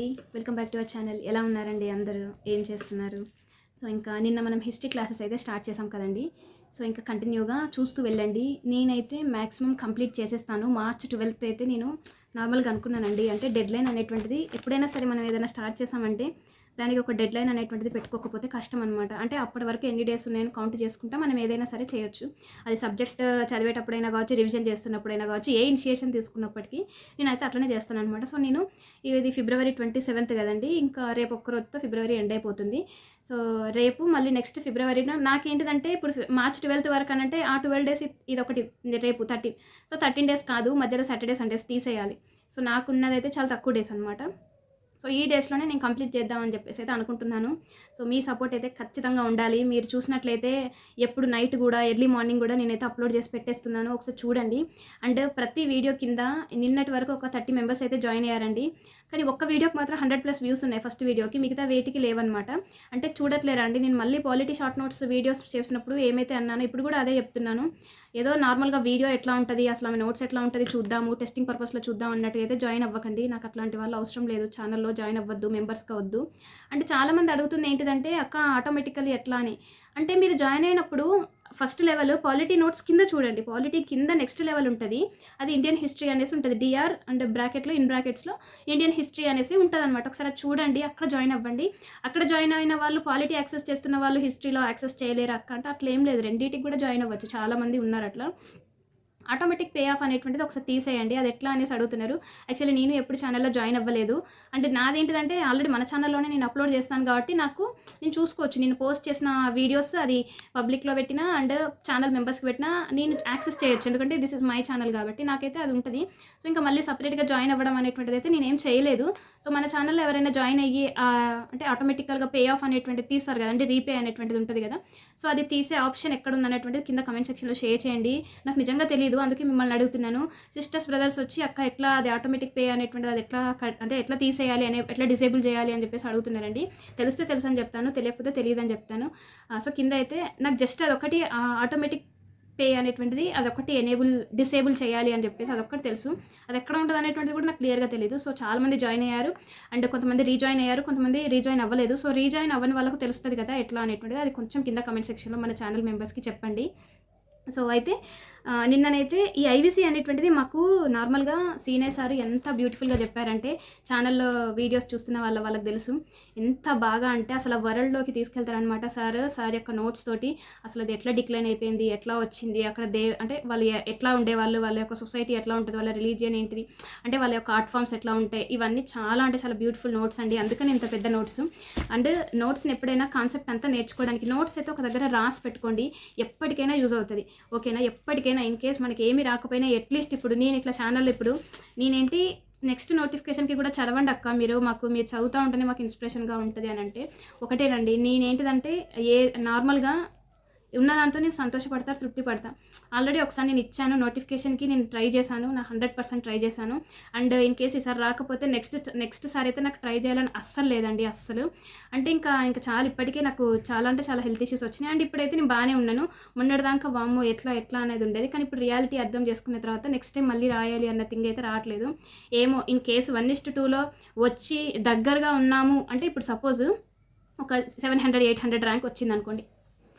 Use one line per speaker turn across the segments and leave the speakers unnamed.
అండి. Welcome back to our channel ఎలా ఉన్నారండి అందరూ? ఏం చేస్తున్నారు? సో ఇంకా నిన్న మనం హిస్టరీ క్లాసెస్ అయితే స్టార్ట్ చేసాం కదండి. సో ఇంకా కంటిన్యూగా చూస్తూ వెళ్ళండి. నేనైతే మ్యాక్సిమం కంప్లీట్ చేసేస్తాను. మార్చ్ ట్వెల్త్ అయితే నేను నార్మల్గా అనుకున్నానండి. అంటే డెడ్ లైన్ అనేటువంటిది ఎప్పుడైనా సరే మనం ఏదైనా స్టార్ట్ చేసామంటే దానికి ఒక డెడ్ లైన్ అనేటువంటిది పెట్టుకోకపోతే కష్టం అనమాట అంటే అప్పటి వరకు ఎన్ని డేస్ ఉన్నాయని కౌంట్ చేసుకుంటా మనం ఏదైనా సరే చేయొచ్చు. అది సబ్జెక్ట్ uh, చదివేటప్పుడైనా కావచ్చు రివిజన్ చేస్తున్నప్పుడైనా కావచ్చు ఏ ఇనిషియేషన్ తీసుకున్నప్పటికీ నేనైతే అట్లనే చేస్తాను అనమాట సో నేను ఇది ఫిబ్రవరి ట్వంటీ సెవెంత్ కదండి. ఇంకా రేపు ఒక్క రోజుతో ఫిబ్రవరి ఎండ్ అయిపోతుంది. సో రేపు మళ్ళీ నెక్స్ట్ ఫిబ్రవరిలో నాకేంటిదంటే ఇప్పుడు మార్చ్ ట్వెల్త్ వరకు అని అంటే ఆ ట్వెల్వ్ డేస్ ఇది ఒకటి రేపు థర్టీన్ సో థర్టీన్ డేస్ కాదు మధ్యలో సాటర్డే సండేస్ తీసేయాలి. సో నాకున్నదైతే చాలా తక్కువ డేస్ అనమాట సో ఈ డేస్లోనే నేను కంప్లీట్ చేద్దామని చెప్పేసి అయితే అనుకుంటున్నాను. సో మీ సపోర్ట్ అయితే ఖచ్చితంగా ఉండాలి. మీరు చూసినట్లయితే ఎప్పుడు నైట్ కూడా ఎర్లీ మార్నింగ్ కూడా నేనైతే అప్లోడ్ చేసి పెట్టేస్తున్నాను. ఒకసారి చూడండి. అండ్ ప్రతి వీడియో కింద నిన్నటి వరకు ఒక థర్టీ మెంబర్స్ అయితే జాయిన్ అయ్యారండి. కానీ ఒక్క వీడియోకి మాత్రం హండ్రెడ్ ప్లస్ వ్యూస్ ఉన్నాయి ఫస్ట్ వీడియోకి. మిగతా వేటికి లేవన్నమాట. అంటే చూడట్లేరా అండి? నేను మళ్ళీ పాలిటీ షార్ట్ నోట్స్ వీడియోస్ చేసినప్పుడు ఏమైతే అన్నానో ఇప్పుడు కూడా అదే చెప్తున్నాను. ఏదో నార్మల్గా వీడియో ఎట్లా ఉంటుంది? అసలు ఆమె నోట్స్ ఎట్లా ఉంటుంది? చూద్దాము. టెస్టింగ్ పర్పస్లో చూద్దాం అన్నట్టు అయితే జాయిన్ అవ్వకండి. నాకు అట్లాంటి వాళ్ళు అవసరం లేదు. ఛానల్లో జాయిన్ అవ్వద్దు. మెంబర్స్గా వద్దు అంటే చాలామంది అడుగుతుంది ఏంటిదంటే అక్క ఆటోమేటికల్లీ ఎట్లా అని అంటే మీరు జాయిన్ అయినప్పుడు ఫస్ట్ లెవెల్ పాలిటీ నోట్స్ కింద చూడండి. పాలిటీ కింద నెక్స్ట్ లెవెల్ ఉంటుంది. అది ఇండియన్ హిస్టరీ అనేసి ఉంటుంది. డిఆర్ అండ్ బ్రాకెట్లో ఇన్ బ్రాకెట్స్లో ఇండియన్ హిస్టరీ అనేసి ఉంటుంది అనమాట ఒకసారి చూడండి. అక్కడ జాయిన్ అవ్వండి. అక్కడ జాయిన్ అయిన వాళ్ళు పాలిటీ యాక్సెస్ చేస్తున్న వాళ్ళు హిస్టరీలో యాక్సెస్ చేయలేరు అక్క? అంటే అట్లా ఏం లేదు. రెండింటికి కూడా జాయిన్ అవ్వచ్చు. చాలామంది ఉన్నారు అట్లా ఆటోమేటిక్ పే ఆఫ్ అనేటువంటిది ఒకసారి తీసేయండి. అది ఎట్లా అనేసి అడుగుతున్నారు. యాక్చువల్లీ నేను ఎప్పుడు ఛానల్లో జాయిన్ అవ్వలేదు. అంటే నాదేంటిదంటే ఆల్రెడీ మన ఛానల్లోనే నేను అప్లోడ్ చేస్తాను కాబట్టి నాకు నేను చూసుకోవచ్చు. నేను పోస్ట్ చేసిన వీడియోస్ అది పబ్లిక్లో పెట్టినా అండ్ ఛానల్ మెంబర్స్కి పెట్టినా నేను యాక్సెస్ చేయొచ్చు. ఎందుకంటే దిస్ ఇస్ మై ఛానల్ కాబట్టి నాకైతే అది ఉంటుంది. సో ఇంకా మళ్ళీ సపరేట్గా జాయిన్ అవ్వడం అనేటువంటిది అయితే నేను చేయలేదు. సో మన ఛానల్లో ఎవరైనా జాయిన్ అయ్యి అంటే ఆటోమేటికల్గా పే ఆఫ్ అనేటువంటిది తీస్తారు కదా. అంటే రీపే అనేటువంటిది ఉంటుంది కదా. సో అది తీసే ఆప్షన్ ఎక్కడ ఉంది అనేటువంటిది కింద కమెంట్ సెక్షన్లో షేర్ చేయండి. నాకు నిజంగా తెలియదు అందుకే మిమ్మల్ని అడుగుతున్నాను. సిస్టర్స్ బ్రదర్స్ వచ్చి అక్క ఎట్లా అది ఆటోమేటిక్ పే అనేటువంటిది అది ఎట్లా అంటే ఎట్లా తీసేయాలి అనే ఎట్లా డిసేబుల్ చేయాలి అని చెప్పేసి అడుగుతున్నారండి. తెలిస్తే తెలుసు అని చెప్తాను తెలియకపోతే తెలియదు అని చెప్తాను. సో కింద అయితే నాకు జస్ట్ అదొకటి ఆటోమేటిక్ పే అనేటువంటిది అదొకటి ఎనేబుల్ డిసేబుల్ చేయాలి అని చెప్పేసి అదొక్కటి తెలుసు. అది ఎక్కడ ఉంటుంది అనేటువంటిది కూడా నాకు క్లియర్గా తెలియదు సో చాలామంది జాయిన్ అయ్యారు. అండ్ కొంతమంది రీజాయిన్ అయ్యారు కొంతమంది రీజాయిన్ అవ్వలేదు. సో రీజాయిన్ అవ్వని వాళ్ళకు తెలుస్తుంది కదా ఎట్లా అనేటువంటిది. అది కొంచెం కింద కమెంట్ సెక్షన్లో మన ఛానల్ మెంబర్స్కి చెప్పండి. సో అయితే నిన్ననైతే ఈ ఐవీసీ అనేటువంటిది మాకు నార్మల్గా సీనియర్ సార్ ఎంత బ్యూటిఫుల్గా చెప్పారంటే ఛానల్లో వీడియోస్ చూస్తున్న వాళ్ళ వాళ్ళకి తెలుసు. ఎంత బాగా అంటే అసలు వరల్డ్లోకి తీసుకెళ్తారనమాట సార్. సార్ యొక్క నోట్స్ తోటి అసలు అది ఎట్లా డిక్లైన్ అయిపోయింది ఎట్లా వచ్చింది అక్కడ దే అంటే వాళ్ళు ఎట్లా ఉండేవాళ్ళు వాళ్ళ యొక్క సొసైటీ ఎట్లా ఉంటుంది వాళ్ళ రిలీజియన్ ఏంటిది అంటే వాళ్ళ యొక్క ఆర్ట్ ఫామ్స్ ఎట్లా ఉంటాయి ఇవన్నీ చాలా అంటే చాలా బ్యూటిఫుల్ నోట్స్ అండి. అందుకని ఇంత పెద్ద నోట్స్. అండ్ నోట్స్ని ఎప్పుడైనా కాన్సెప్ట్ అంతా నేర్చుకోవడానికి నోట్స్ అయితే ఒక దగ్గర రాసి పెట్టుకోండి ఎప్పటికైనా యూజ్ అవుతుంది. ఓకేనా? ఎప్పటికైనా ఇన్ కేస్ మనకి ఏమి రాకపోయినా అట్లీస్ట్ ఇప్పుడు నేను ఇట్లా ఛానల్ ఇప్పుడు నేనేంటి నెక్స్ట్ నోటిఫికేషన్కి కూడా చదవండి అక్క. మీరు మాకు మీరు చదువుతూ ఉంటేనే మాకు ఇన్స్పిరేషన్గా ఉంటుంది అని అంటే ఒకటేనండి. నేనేంటిదంటే ఏ నార్మల్గా ఉన్న దాంతో నేను సంతోషపడతా తృప్తి పడతా ఆల్రెడీ ఒకసారి నేను ఇచ్చాను నోటిఫికేషన్కి నేను ట్రై చేశాను నా హండ్రెడ్ పర్సెంట్ ట్రై చేశాను. అండ్ ఇన్ కేస్ ఈసారి రాకపోతే నెక్స్ట్ నెక్స్ట్ సారి అయితే నాకు ట్రై చేయాలని అస్సలు లేదండి అస్సలు. అంటే ఇంకా ఇంకా చాలా ఇప్పటికే నాకు చాలా అంటే చాలా హెల్త్ ఇష్యూస్ వచ్చినాయి. అండ్ ఇప్పుడైతే నేను బాగానే ఉన్నాను. మొన్నటిదాకా వామ్మో ఎట్లా ఎట్లా అనేది ఉండేది. కానీ ఇప్పుడు రియాలిటీ అర్థం చేసుకున్న తర్వాత నెక్స్ట్ టైం మళ్ళీ రాయాలి అన్న థింగ్ అయితే రావట్లేదు. ఏమో ఇన్ కేసు వన్ ఇస్ట్ టూలో వచ్చి దగ్గరగా ఉన్నాము. అంటే ఇప్పుడు సపోజ్ ఒక seven hundred eight hundred rank వచ్చింది అనుకోండి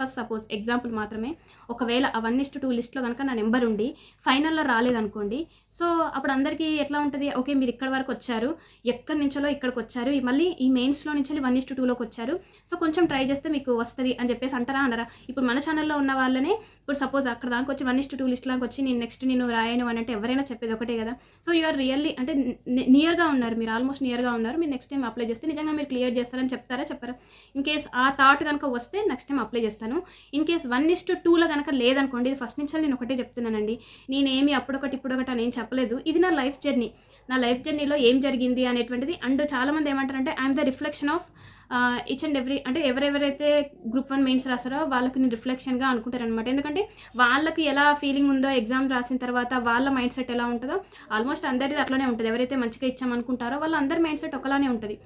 ఫస్ట్ సపోజ్ ఎగ్జాంపుల్ మాత్రమే. ఒకవేళ ఆ వన్ ఇస్ట్ టూ లిస్ట్లో కనుక నా నెంబర్ ఉండి ఫైనల్లో రాలేదనుకోండి. సో అప్పుడు అందరికీ ఎట్లా ఉంటుంది? ఓకే మీరు ఇక్కడ వరకు వచ్చారు. ఎక్కడి నుంచో ఇక్కడికి వచ్చారు? మళ్ళీ ఈ మెయిన్స్లో నుంచి వన్ ఇస్ట్ టూలోకి వచ్చారు. సో కొంచెం ట్రై చేస్తే మీకు వస్తుంది అని చెప్పేసి అంటారా అనరా? ఇప్పుడు మన ఛానల్లో ఉన్న వాళ్ళనే ఇప్పుడు సపోజ్ అక్కడ దానికి వచ్చి వన్ ఇస్ట్ టూ లిస్ట్ లాగా వచ్చి నేను నెక్స్ట్ నేను రాయను అని అంటే ఎవరైనా చెప్పేది ఒకటే కదా. సో యు ఆర్ రియల్లీ అంటే నియర్గా ఉన్నారు మీరు ఆల్మోస్ట్ నియర్గా ఉన్నారు. మీరు నెక్స్ట్ టైం అప్లై చేస్తే నిజంగా మీరు క్లియర్ చేస్తారని చెప్తారా చెప్పరా? ఇన్ కేస్ ఆ థాట్ కనుక వస్తే నెక్స్ట్ టైం అప్లై చేస్తాను. In case one is two టూలో కనుక లేదనుకోండి ఇది ఫస్ట్ నుంచి నేను ఒకటే చెప్తున్నానండి. నేనేమి అప్పుడొకటి ఇప్పుడొకటి అని ఏం చెప్పలేదు. ఇది నా లైఫ్ జర్నీ నా లైఫ్ జర్నీలో ఏం జరిగింది అనేటువంటిది. అండ్ చాలామంది ఏమంటారంటే I'm the reflection of each and every అంటే ఎవరెవరైతే గ్రూప్ వన్ మెయిన్స్ రాస్తారో వాళ్ళకి నేను రిఫ్లెక్షన్గా అనుకుంటారనమాట ఎందుకంటే వాళ్ళకి ఎలా ఫీలింగ్ ఉందో ఎగ్జామ్ రాసిన తర్వాత వాళ్ళ మైండ్ సెట్ ఎలా ఉంటుందో ఆల్మోస్ట్ అందరిది అట్లానే ఉంటుంది. ఎవరైతే మంచిగా ఇచ్చామనుకుంటారో వాళ్ళ అందరి మైండ్ సెట్ ఒకలానే ఉంటుంది.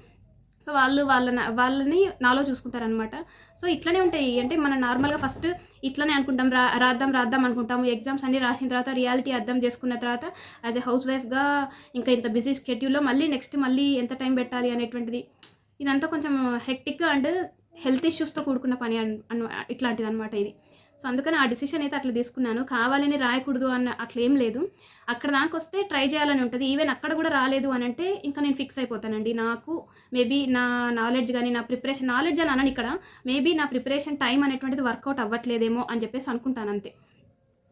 సో వాళ్ళు వాళ్ళ వాళ్ళని నాలో చూసుకుంటారనమాట సో ఇట్లనే ఉంటాయి. అంటే మనం నార్మల్గా ఫస్ట్ ఇట్లనే అనుకుంటాం. రా రాద్దాం రాద్దాం అనుకుంటాము. ఎగ్జామ్స్ అన్ని రాసిన తర్వాత రియాలిటీ అర్థం చేసుకున్న తర్వాత యాజ్ ఎ హౌస్ వైఫ్గా ఇంకా ఇంత బిజీ స్కెడ్యూల్లో మళ్ళీ నెక్స్ట్ మళ్ళీ ఎంత టైం పెట్టాలి అనేటువంటిది ఇదంతా కొంచెం హెక్టిక్ అండ్ హెల్త్ ఇష్యూస్తో కూడుకున్న పని అన్ ఇట్లాంటిది అనమాట ఇది. సో అందుకని ఆ డిసిషన్ అయితే అట్లా తీసుకున్నాను. కావాలని రాయకూడదు అన్న అట్లేం ఏం లేదు. అక్కడ దానికి వస్తే ట్రై చేయాలని ఉంటుంది. ఈవెన్ అక్కడ కూడా రాలేదు అని అంటే ఇంకా నేను ఫిక్స్ అయిపోతానండి. నాకు మేబీ నా నాలెడ్జ్ కానీ నా ప్రిపరేషన్ నాలెడ్జ్ అని అనను ఇక్కడ. మేబీ నా ప్రిపరేషన్ టైం అనేటువంటిది వర్కౌట్ అవ్వట్లేదేమో అని చెప్పేసి అనుకుంటాను అంతే.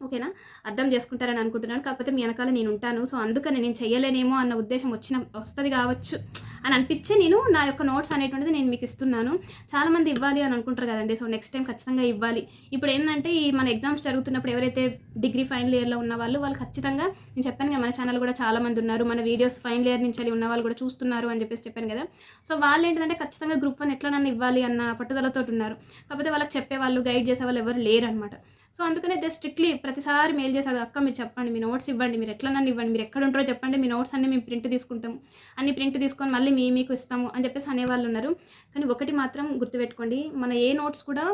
ఓకేనా? అర్థం చేసుకుంటారని అనుకుంటున్నాను. కాకపోతే మీ వెనకాల నేను ఉంటాను. సో అందుకని నేను చేయలేనేమో అన్న ఉద్దేశం వచ్చిన వస్తుంది కావచ్చు. అని అనిపించి నేను నా యొక్క నోట్స్ అనేటువంటిది నేను మీకు ఇస్తున్నాను. చాలామంది ఇవ్వాలి అని అనుకుంటారు కదండి. సో నెక్స్ట్ టైం ఖచ్చితంగా ఇవ్వాలి. ఇప్పుడు ఏంటంటే ఈ మన ఎగ్జామ్స్ జరుగుతున్నప్పుడు ఎవరైతే డిగ్రీ ఫైనల్ ఇయర్లో ఉన్న వాళ్ళు వాళ్ళు ఖచ్చితంగా నేను చెప్పాను కదా మన ఛానల్ కూడా చాలామంది ఉన్నారు. మన వీడియోస్ ఫైనల్ ఇయర్ నుంచి ఉన్న వాళ్ళు కూడా చూస్తున్నారు అని చెప్పేసి చెప్పాను కదా. సో వాళ్ళు ఏంటంటే ఖచ్చితంగా గ్రూప్ వన్ ఎట్లా నన్ను ఇవ్వాలి అన్న పట్టుదలతో ఉన్నారు. కాకపోతే వాళ్ళకి చెప్పే వాళ్ళు గైడ్ చేసే వాళ్ళు ఎవరు లేరు అనమాట సో అందుకనే దే స్ట్రిక్ట్లీ ప్రతిసారి మెయిల్ చేశాడు అక్క మీరు చెప్పండి మీ నోట్స్ ఇవ్వండి మీరు ఎట్లా నన్ను ఇవ్వండి మీరు ఎక్కడ ఉంటారో చెప్పండి మీ నోట్స్ అన్ని మేము ప్రింట్ తీసుకుంటాము అన్ని ప్రింట్ తీసుకొని మళ్ళీ మీ మీకు ఇస్తాము అని చెప్పేసి అనేవాళ్ళు ఉన్నారు. కానీ ఒకటి మాత్రం గుర్తుపెట్టుకోండి మన ఏ నోట్స్ కూడా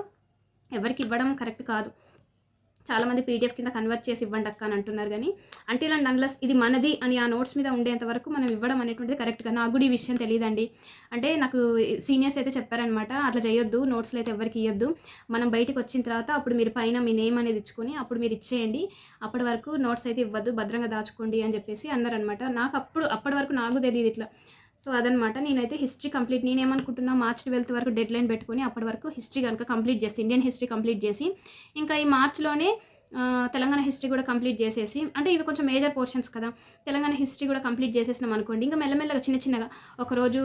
ఎవరికి ఇవ్వడం కరెక్ట్ కాదు. చాలామంది పీడిఎఫ్ కింద కన్వర్ట్ చేసి ఇవ్వండి అక్క అని అంటున్నారు కానీ అంటే అండ్ అన్లస్ ఇది మనది అని ఆ నోట్స్ మీద ఉండేంత వరకు మనం ఇవ్వడం అనేటువంటిది కరెక్ట్గా నాకు కూడా ఈ విషయం తెలియదండి అంటే నాకు సీనియర్స్ అయితే చెప్పారనమాట అట్లా చేయొద్దు నోట్స్లు అయితే ఎవరికి ఇవ్వద్దు మనం బయటకు వచ్చిన తర్వాత అప్పుడు మీరు పైన మీ నేమ్ అనేది ఇచ్చుకొని అప్పుడు మీరు ఇచ్చేయండి. అప్పటి వరకు నోట్స్ అయితే ఇవ్వద్దు భద్రంగా దాచుకోండి అని చెప్పేసి అన్నారనమాట నాకు అప్పుడు అప్పటి వరకు నాకు తెలియదు ఇట్లా. సో అదనమాట. నేనైతే హిస్టరీ కంప్లీట్ నేనేమనుకుంటున్నా మార్చ్ ట్వెల్త్ వరకు డెడ్ లైన్ పెట్టుకుని అప్పటి వరకు హిస్టరీ కనుక కంప్లీట్ చేసి ఇండియన్ హిస్టరీ కంప్లీట్ చేసి ఇంకా ఈ మార్చ్లోనే తెలంగాణ హిస్టరీ కూడా కంప్లీట్ చేసేసి అంటే ఇవి కొంచెం మేజర్ పోర్షన్స్ కదా తెలంగాణ హిస్టరీ కూడా కంప్లీట్ చేసేసినాం అనుకోండి. ఇంకా మెల్లమెల్లగా చిన్న చిన్నగా ఒకరోజు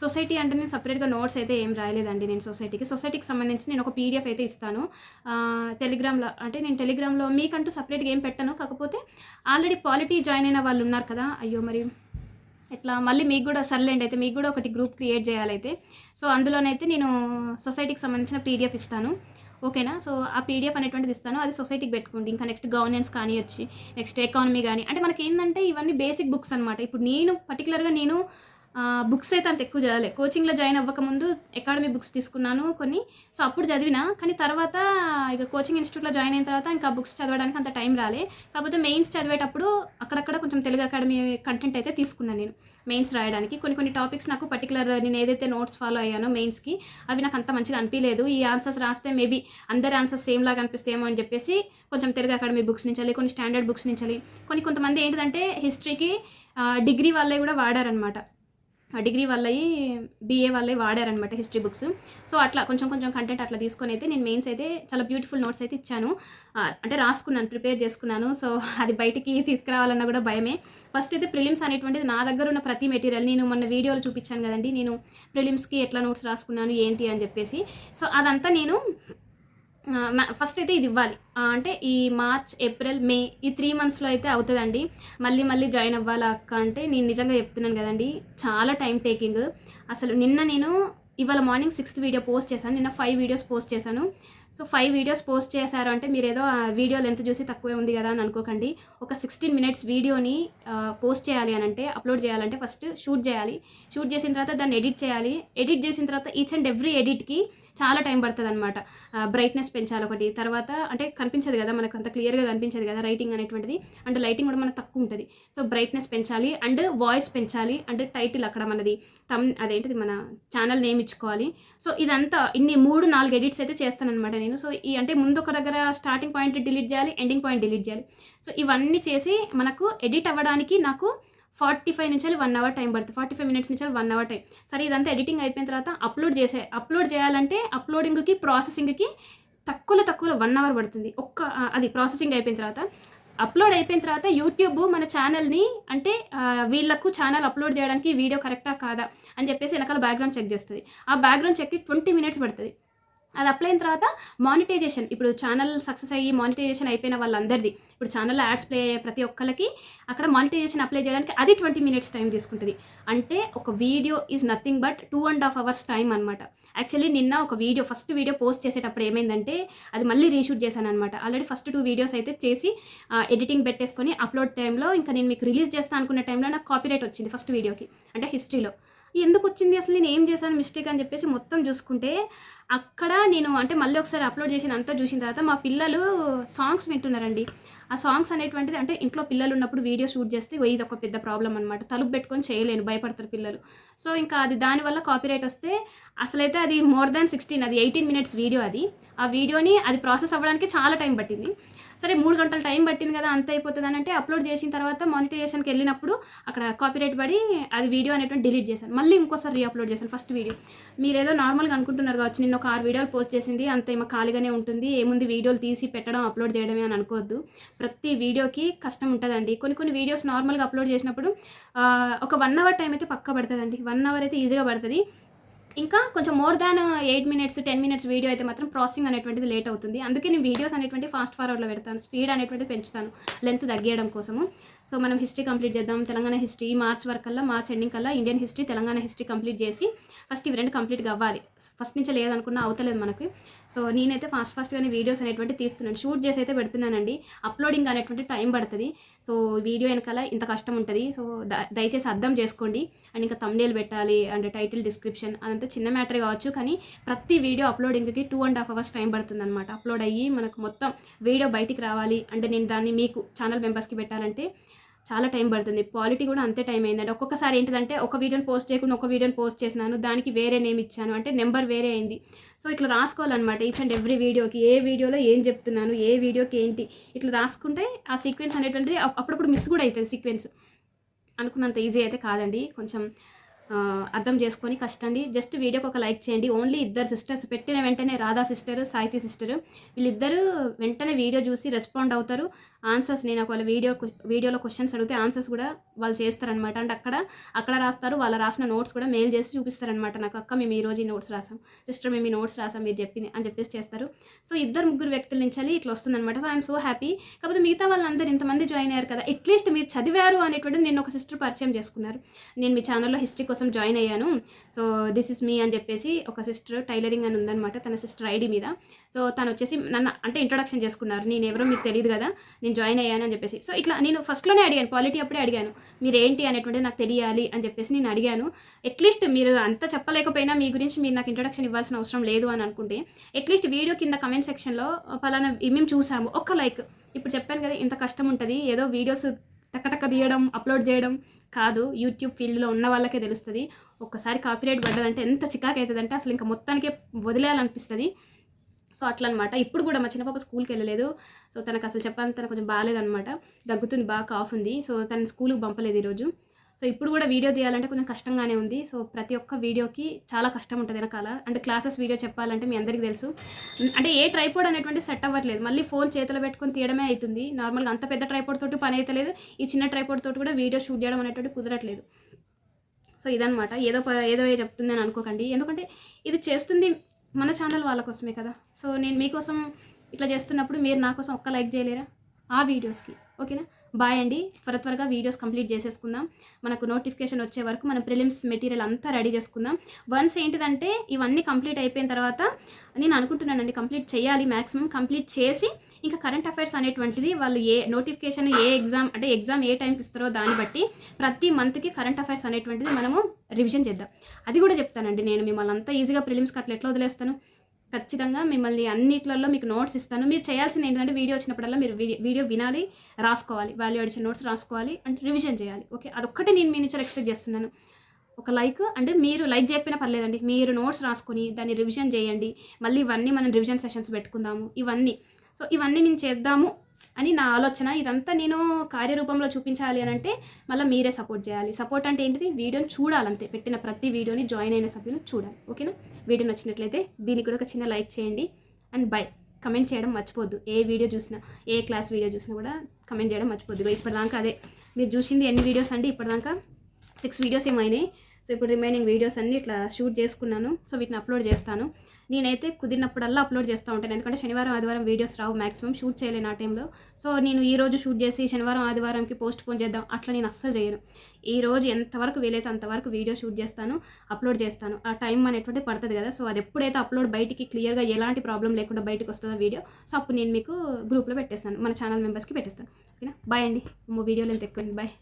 సొసైటీ అంటే నేను సపరేట్గా నోట్స్ అయితే ఏం రాయలేదండి నేను సొసైటీకి. సొసైటీకి సంబంధించి నేను ఒక పీడిఎఫ్ అయితే ఇస్తాను. టెలిగ్రామ్లో అంటే నేను టెలిగ్రామ్లో మీకంటూ సపరేట్గా ఏం పెట్టను. కాకపోతే ఆల్రెడీ పాలిటీ జాయిన్ అయిన వాళ్ళు ఉన్నారు కదా. అయ్యో మరి ఇట్లా మళ్ళీ మీకు కూడా సర్లేండి అయితే మీకు కూడా ఒకటి గ్రూప్ క్రియేట్ చేయాలైతే. సో అందులోనైతే నేను సొసైటీకి సంబంధించిన పీడిఎఫ్ ఇస్తాను. ఓకేనా? సో ఆ పీడిఎఫ్ అనేటువంటిది ఇస్తాను. అది సొసైటీకి పెట్టుకోండి. ఇంకా నెక్స్ట్ గవర్నెన్స్ కానీ వచ్చి నెక్స్ట్ ఎకానమీ కానీ అంటే మనకి ఏంటంటే ఇవన్నీ బేసిక్ బుక్స్ అనమాట ఇప్పుడు నేను పర్టికులర్గా నేను బుక్స్ అయితే అంత ఎక్కువ చదవలే. కోచింగ్లో జాయిన్ అవ్వకముందు అకాడమీ బుక్స్ తీసుకున్నాను కొన్ని. సో అప్పుడు చదివిన కానీ తర్వాత ఇక కోచింగ్ ఇన్స్టిట్యూట్లో జాయిన్ అయిన తర్వాత ఇంకా బుక్స్ చదవడానికి అంత టైం రాలే. కాకపోతే మెయిన్స్ చదివేటప్పుడు అక్కడక్కడ కొంచెం తెలుగు అకాడమీ కంటెంట్ అయితే తీసుకున్నాను నేను. మెయిన్స్ రాయడానికి. కొన్ని కొన్ని టాపిక్స్ నాకు పర్టికులర్ నేను ఏదైతే నోట్స్ ఫాలో అయ్యానో మెయిన్స్కి అవి నాకు అంత మంచిగా అనిపించలేదు ఈ ఆన్సర్స్ రాస్తే మేబీ అందరి ఆన్సర్స్ సేమ్ లాగా అనిపిస్తేమో అని చెప్పేసి కొంచెం తెలుగు అకాడమీ బుక్స్ నుంచి కొన్ని స్టాండర్డ్ బుక్స్ నుంచి కొన్ని కొంతమంది ఏంటిదంటే హిస్టరీకి డిగ్రీ వాళ్ళే కూడా వాడారనమాట డిగ్రీ వాళ్ళవి బీఏ వాళ్ళే వాడారనమాట హిస్టరీ బుక్స్ సో అట్లా కొంచెం కొంచెం కంటెంట్ అట్లా తీసుకొని అయితే నేను మెయిన్స్ అయితే చాలా బ్యూటిఫుల్ నోట్స్ అయితే ఇచ్చాను. అంటే రాసుకున్నాను ప్రిపేర్ చేసుకున్నాను. సో అది బయటికి తీసుకురావాలన్నా కూడా భయమే. ఫస్ట్ అయితే ప్రిలిమ్స్ అనేటువంటిది నా దగ్గర ఉన్న ప్రతి మెటీరియల్ నేను మొన్న వీడియోలో చూపించాను కదండి. నేను ప్రిలిమ్స్కి ఎట్లా నోట్స్ రాసుకున్నాను ఏంటి అని చెప్పేసి. సో అదంతా నేను ఫస్ట్ అయితే ఇది ఇవ్వాలి. అంటే ఈ మార్చ్ ఏప్రిల్ మే ఈ త్రీ మంత్స్లో అయితే అవుతుందండి. మళ్ళీ మళ్ళీ జాయిన్ అవ్వాలా అక్క అంటే నేను నిజంగా చెప్తున్నాను కదండి చాలా టైం టేకింగ్ అసలు నిన్న నేను ఇవాళ మార్నింగ్ సిక్స్త్ వీడియో పోస్ట్ చేశాను. నిన్న ఫైవ్ వీడియోస్ పోస్ట్ చేశాను. సో ఫైవ్ వీడియోస్ పోస్ట్ చేశారు అంటే మీరు ఏదో ఆ వీడియో లెంత్ చూసి తక్కువే ఉంది కదా అని అనుకోకండి. ఒక సిక్స్టీన్ మినిట్స్ వీడియోని పోస్ట్ చేయాలి అని అంటే అప్లోడ్ చేయాలంటే ఫస్ట్ షూట్ చేయాలి. షూట్ చేసిన తర్వాత దాన్ని ఎడిట్ చేయాలి. ఎడిట్ చేసిన తర్వాత ఈచ్ అండ్ ఎవ్రీ ఎడిట్కి చాలా టైం పడుతుంది అనమాట బ్రైట్నెస్ పెంచాలి ఒకటి. తర్వాత అంటే కనిపించదు కదా మనకు అంత క్లియర్గా కనిపించదు కదా రైటింగ్ అనేటువంటిది. అండ్ లైటింగ్ కూడా మనకు తక్కువ ఉంటుంది. సో బ్రైట్నెస్ పెంచాలి అండ్ వాయిస్ పెంచాలి అండ్ టైటిల్ అక్కడ మనది. తమ్ అదేంటిది మన ఛానల్ నేమ్ ఇచ్చుకోవాలి. సో ఇదంతా ఇన్ని మూడు నాలుగు ఎడిట్స్ అయితే చేస్తానన్నమాట నేను. సో ఈ అంటే ముందు ఒక దగ్గర స్టార్టింగ్ పాయింట్ డిలీట్ చేయాలి ఎండింగ్ పాయింట్ డిలీట్ చేయాలి. సో ఇవన్నీ చేసి మనకు ఎడిట్ అవ్వడానికి నాకు ఫార్టీ ఫైవ్ నుంచి వన్ అవర్ టైం పడుతుంది. ఫార్టీ ఫైవ్ మినిట్స్ నుంచి వన్ అవర్ టైం. సరే ఇదంతా ఎడిటింగ్ అయిపోయిన తర్వాత అప్లోడ్ చేసే అప్లోడ్ చేయాలంటే అప్లోడింగ్కి ప్రాసెసింగ్కి తక్కువలో తక్కువలో వన్ అవర్ పడుతుంది. ఒక్క అది ప్రాసెసింగ్ అయిపోయిన తర్వాత. అప్లోడ్ అయిపోయిన తర్వాత యూట్యూబ్ మన ఛానల్ని అంటే వీళ్ళకు ఛానల్ అప్లోడ్ చేయడానికి వీడియో కరెక్టా కాదా అని చెప్పేసి వెనకాల బ్యాక్గ్రౌండ్ చెక్ చేస్తుంది. ఆ బ్యాక్గ్రౌండ్ చెక్కి ట్వంటీ మినిట్స్ పడుతుంది. అది అప్లై అయిన తర్వాత మానిటైజేషన్ ఇప్పుడు ఛానల్ సక్సెస్ అయ్యి మానిటైజేషన్ అయిపోయిన వాళ్ళందరిది. ఇప్పుడు ఛానల్లో యాడ్స్ ప్లే అయ్యే ప్రతి ఒక్కరికి అక్కడ మానిటైజేషన్ అప్లై చేయడానికి అది ట్వంటీ మినిట్స్ టైం తీసుకుంటుంది. అంటే ఒక video is nothing but two and half hours time అనమాట యాక్చువల్లీ నిన్న ఒక వీడియో ఫస్ట్ వీడియో పోస్ట్ చేసేటప్పుడు ఏమైందంటే అది మళ్ళీ రీషూట్ చేశాను అనమాట ఆల్రెడీ ఫస్ట్ టూ వీడియోస్ అయితే చేసి ఎడిటింగ్ పెట్టేసుకొని అప్లోడ్ టైంలో ఇంకా నేను మీకు రిలీజ్ చేస్తాను అనుకున్న టైంలో నాకు కాపీరైట్ వచ్చింది ఫస్ట్ వీడియోకి అంటే హిస్టరీలో ఎందుకు వచ్చింది? అసలు నేను ఏం చేశాను? మిస్టేక్ అని చెప్పేసి మొత్తం చూసుకుంటే అక్కడ నేను అంటే మళ్ళీ ఒకసారి అప్లోడ్ చేసిన అంతా చూసిన తర్వాత మా పిల్లలు సాంగ్స్ వింటున్నారండి. ఆ సాంగ్స్ అనేటువంటిది అంటే ఇంట్లో పిల్లలు ఉన్నప్పుడు వీడియో షూట్ చేస్తే ఇది ఒక పెద్ద ప్రాబ్లం అనమాట తలుపు పెట్టుకొని చేయలేను భయపడతారు పిల్లలు. సో ఇంకా అది దానివల్ల కాపీరైట్ వస్తే అసలైతే అది మోర్ దాన్ సిక్స్టీన్ అది ఎయిటీన్ మినిట్స్ వీడియో అది. ఆ వీడియోని అది ప్రాసెస్ అవ్వడానికి చాలా టైం పట్టింది. సరే మూడు గంటల టైం పట్టింది కదా అంత అయిపోతుంది అని అంటే అప్లోడ్ చేసిన తర్వాత మానిటైజేషన్కి వెళ్ళినప్పుడు అక్కడ కాపీరైట్ పడి అది వీడియో అనేటువంటి డిలీట్ చేశాను. మళ్ళీ ఇంకోసారి రీఅప్లోడ్ చేశాను ఫస్ట్ వీడియో. మీరు ఏదో నార్మల్గా అనుకుంటున్నారు కావచ్చు నిన్న ఒక ఆరు వీడియోలు పోస్ట్ చేసింది. అంత ఏమో ఖాళీగానే ఉంటుంది. ఏముంది వీడియోలు తీసి పెట్టడం అప్లోడ్ చేయడమే అని అనుకోవద్దు. ప్రతి వీడియోకి కష్టం ఉంటుందండి. కొన్ని కొన్ని వీడియోస్ నార్మల్గా అప్లోడ్ చేసినప్పుడు ఒక వన్ అవర్ టైం అయితే పక్క పడుతుందండి. వన్ అవర్ అయితే ఈజీగా పడుతుంది. ఇంకా కొంచెం more than eight minutes ten minutes video అయితే మాత్రం ప్రాసెసింగ్ అనేటువంటిది లేట్ అవుతుంది. అందుకే నేను వీడియోస్ అనేటువంటి ఫాస్ట్ ఫార్వర్డ్లో పెడతాను. స్పీడ్ అనేటువంటిది పెంచుతాను లెంత్ తగ్గియడం కోసము. సో మనం హిస్టరీ కంప్లీట్ చేద్దాం. తెలంగాణ హిస్టరీ మార్చ్ వరకు కల్లా మార్చ్ ఎండింగ్ కల్లా Indian history Telangana history complete చేసి ఫస్ట్ ఇవి రెండు కంప్లీట్గా అవ్వాలి ఫస్ట్ నుంచి లేదనుకున్నా అవుతలేదు మనకి. సో నేనైతే ఫాస్ట్ ఫాస్ట్గానే వీడియోస్ అనేటువంటి తీస్తున్నాను. షూట్ చేసి అయితే పెడుతున్నానండి. అప్లోడింగ్ అనేటువంటి టైం పడుతుంది. సో వీడియో వెనకాల ఇంత కష్టం ఉంటుంది. సో ద- దయచేసి అర్థం చేసుకోండి. అండ్ ఇంకా తమ్నేల్ పెట్టాలి. అండ్ టైటిల్ డిస్క్రిప్షన్ అదంతా చిన్న మ్యాటర్ కావచ్చు. కానీ ప్రతి video అప్లోడింగ్కి two and half hours time పడుతుంది అనమాట అప్లోడ్ అయ్యి మనకు మొత్తం వీడియో బయటికి రావాలి. అంటే నేను దాన్ని మీకు ఛానల్ మెంబర్స్కి పెట్టాలంటే చాలా టైం పడుతుంది. క్వాలిటీ కూడా అంతే టైం అయిందండి. ఒక్కొక్కసారి ఏంటిదంటే ఒక వీడియోని పోస్ట్ చేయకుండా ఒక వీడియోని పోస్ట్ చేసినాను దానికి వేరే నేమ్ ఇచ్చాను అంటే నెంబర్ వేరే అయింది. సో ఇట్లా రాసుకోవాలన్నమాట ఈచ్ అండ్ ఎవ్రీ వీడియోకి. ఏ వీడియోలో ఏం చెప్తున్నాను ఏ వీడియోకి ఏంటి ఇట్లా రాసుకుంటే ఆ సీక్వెన్స్ అనేటువంటిది అప్పుడప్పుడు మిస్ కూడా అవుతుంది సీక్వెన్స్ అనుకున్నంత ఈజీ అయితే కాదండి. కొంచెం అర్థం చేసుకొని కష్టండి. జస్ట్ వీడియోకి ఒక లైక్ చేయండి. ఓన్లీ ఇద్దరు సిస్టర్స్ పెట్టిన వెంటనే రాధా సిస్టర్ సాహితీ సిస్టర్ వీళ్ళిద్దరూ వెంటనే వీడియో చూసి రెస్పాండ్ అవుతారు. ఆన్సర్స్ నేను ఒకవేళ వీడియో వీడియోలో క్వశ్చన్స్ అడిగితే ఆన్సర్స్ కూడా వాళ్ళు చేస్తారనమాట అంటే అక్కడ అక్కడ రాస్తారు. వాళ్ళు రాసిన నోట్స్ కూడా మెయిల్ చేసి చూపిస్తారనమాట నాకు అక్క మేము ఈ రోజు ఈ నోట్స్ రాసాం. సిస్టర్ మేము ఈ నోట్స్ రాసాం మీరు చెప్పింది అని చెప్పేసి చేస్తారు. సో ఇద్దరు ముగ్గురు వ్యక్తుల నుంచి ఇట్లా వస్తుందన్నమాట. సో ఐఎమ్ సో హ్యాపీ కాకపోతే మిగతా వాళ్ళందరూ ఇంతమంది జాయిన్ అయ్యారు కదా అట్లీస్ట్ మీరు చదివారు అనేటువంటిది నేను ఒక సిస్టర్ పరిచయం చేసుకున్నారు. నేను మీ ఛానల్లో హిస్టరీ కోసం జాయిన్ అయ్యాను. సో దిస్ ఇస్ మీ అని చెప్పేసి ఒక సిస్టర్ టైలరింగ్ అని ఉందనమాట తన సిస్టర్ ఐడి మీద. సో తను వచ్చేసి నన్ను అంటే ఇంట్రొడక్షన్ చేసుకున్నారు. నేను ఎవరో మీకు తెలియదు కదా నేను జాయిన్ అయ్యాను అని చెప్పేసి. సో ఇట్లా నేను ఫస్ట్లోనే అడిగాను పాలిటీ అప్పుడే అడిగాను. మీరు ఏంటి అనేటువంటిది నాకు తెలియాలి అని చెప్పేసి నేను అడిగాను. అట్లీస్ట్ మీరు అంత చెప్పలేకపోయినా మీ గురించి మీరు నాకు ఇంట్రొడక్షన్ ఇవ్వాల్సిన అవసరం లేదు అని అనుకుంటే అట్లీస్ట్ వీడియో కింద కమెంట్ సెక్షన్లో పలానా మేము చూసాము. ఒక్క లైక్ ఇప్పుడు చెప్పాను కదా ఇంత కష్టం ఉంటుంది ఏదో వీడియోస్ టక్కటక్క తీయడం అప్లోడ్ చేయడం కాదు. యూట్యూబ్ ఫీల్డ్లో ఉన్న వాళ్ళకే తెలుస్తుంది. ఒక్కసారి కాపీరైట్ పడ్డదంటే ఎంత చికాకు అవుతుందంటే అసలు ఇంకా మొత్తానికే వదిలేయాలనిపిస్తుంది. సో అట్లా అనమాట ఇప్పుడు కూడా మా చిన్నపాప స్కూల్కి వెళ్ళలేదు. సో తనకు అసలు చెప్పాలని తనకు కొంచెం బాగాలేదనమాట. దగ్గుతుంది బాగా కాఫ్ ఉంది. సో తను స్కూల్కి పంపలేదు ఈరోజు. సో ఇప్పుడు కూడా వీడియో తీయాలంటే కొంచెం కష్టంగానే ఉంది. సో ప్రతి ఒక్క వీడియోకి చాలా కష్టం ఉంటుంది వెనకాల. అంటే క్లాసెస్ వీడియో చెప్పాలంటే మీ అందరికీ తెలుసు. అంటే ఏ ట్రైపోర్డ్ అనేటువంటి సెట్ అవ్వట్లేదు. మళ్ళీ ఫోన్ చేతిలో పెట్టుకొని తీయడమే అవుతుంది నార్మల్గా అంత పెద్ద ట్రైపోర్డ్ తోటి పని అయితే లేదు. ఈ చిన్న ట్రైపోర్డ్ తోటి కూడా వీడియో షూట్ చేయడం అనేటువంటి కుదరట్లేదు. సో ఇదనమాట ఏదో ఏదో చెప్తుంది అని అనుకోకండి. ఎందుకంటే ఇది చేస్తుంది మన ఛానల్ వాళ్ళ కోసమే కదా. సో నేను మీకోసం ఇట్లా చేస్తున్నప్పుడు మీరు నా కోసం ఒక్క లైక్ చేయలేరా? ఆ వీడియోస్కి ఓకేనా? బాయ్ అండి. త్వర త్వరగా వీడియోస్ కంప్లీట్ చేసేసుకుందాం. మనకు నోటిఫికేషన్ వచ్చే వరకు మన ప్రిలిమ్స్ మెటీరియల్ అంతా రెడీ చేసుకుందాం. వన్స్ ఏంటిదంటే ఇవన్నీ కంప్లీట్ అయిపోయిన తర్వాత నేను అనుకుంటున్నానండి కంప్లీట్ చేయాలి మ్యాక్సిమం కంప్లీట్ చేసి ఇంకా కరెంట్ అఫైర్స్ అనేటువంటిది వాళ్ళు ఏ నోటిఫికేషన్ ఏ ఎగ్జామ్ అంటే ఎగ్జామ్ ఏ టైంకి ఇస్తారో దాన్ని బట్టి ప్రతి మంత్కి కరెంట్ అఫైర్స్ అనేటువంటిది మనము రివిజన్ చేద్దాం. అది కూడా చెప్తానండి నేను మిమ్మల్ని అంతా ఈజీగా ప్రిలిమ్స్ అట్లా ఎట్లా వదిలేస్తాను? ఖచ్చితంగా మిమ్మల్ని అన్నిట్లలో మీకు నోట్స్ ఇస్తాను. మీరు చేయాల్సింది ఏంటంటే వీడియో వచ్చినప్పుడల్లా మీరు వీడియో వీడియో వినాలి రాసుకోవాలి వాల్యూ అడిచిన నోట్స్ రాసుకోవాలి అంటే రివిజన్ చేయాలి. ఓకే అదొక్కటే నేను మీ నుంచి ఎక్స్పెక్ట్ చేస్తున్నాను. ఒక లైక్ అంటే మీరు లైక్ చేయకపోయినా పర్లేదండి. మీరు నోట్స్ రాసుకొని దాన్ని రివిజన్ చేయండి. మళ్ళీ ఇవన్నీ మనం రివిజన్ సెషన్స్ పెట్టుకుందాము. ఇవన్నీ. సో ఇవన్నీ నేను చేద్దాము అని నా ఆలోచన. ఇదంతా నేను కార్యరూపంలో చూపించాలి అని అంటే మళ్ళీ మీరే సపోర్ట్ చేయాలి. సపోర్ట్ అంటే ఏంటిది? వీడియోని చూడాలంతే. పెట్టిన ప్రతి వీడియోని జాయిన్ అయిన సభ్యులు చూడాలి. ఓకేనా? వీడియో నచ్చినట్లయితే దీనికి కూడా ఒక చిన్న లైక్ చేయండి. And by. కమెంట్ చేయడం మర్చిపోద్దు. ఏ వీడియో చూసినా ఏ క్లాస్ వీడియో చూసినా కూడా కమెంట్ చేయడం మర్చిపోద్దు. ఇప్పటిదాకా అదే. మీరు చూసింది ఎన్ని వీడియోస్ అండి? ఇప్పటిదాకా సిక్స్ వీడియోస్ ఏమైనాయి సో ఇప్పుడు రిమైనింగ్ వీడియోస్ అన్ని ఇట్లా షూట్ చేసుకున్నాను. సో వీటిని అప్లోడ్ చేస్తాను. నేనైతే కుదిరినప్పుడల్లా అప్లోడ్ చేస్తూ ఉంటాను. ఎందుకంటే శనివారం ఆదివారం వీడియోస్ రావు మాక్సిమం షూట్ చేయలేను ఆ టైంలో సో నేను ఈ రోజు షూట్ చేసి శనివారం ఆదివారంకి పోస్ట్ పోన్ చేద్దాం. అట్లా నేను అస్సలు చేయను. ఈ రోజు ఎంతవరకు వీలైతే అంతవరకు వీడియో షూట్ చేస్తాను అప్లోడ్ చేస్తాను. ఆ టైం అనేటువంటి పడుతుంది కదా. సో అది ఎప్పుడైతే అప్లోడ్ బయటికి క్లియర్గా ఎలాంటి ప్రాబ్లం లేకుండా బయటకు వస్తుందో వీడియో సో అప్పుడు నేను మీకు గ్రూప్లో పెట్టేస్తాను. మన ఛానల్ మెంబర్స్కి పెట్టేస్తాను. ఓకేనా బాయ్ అండి. వీడియోలో ఎంత ఎక్కువ బాయ్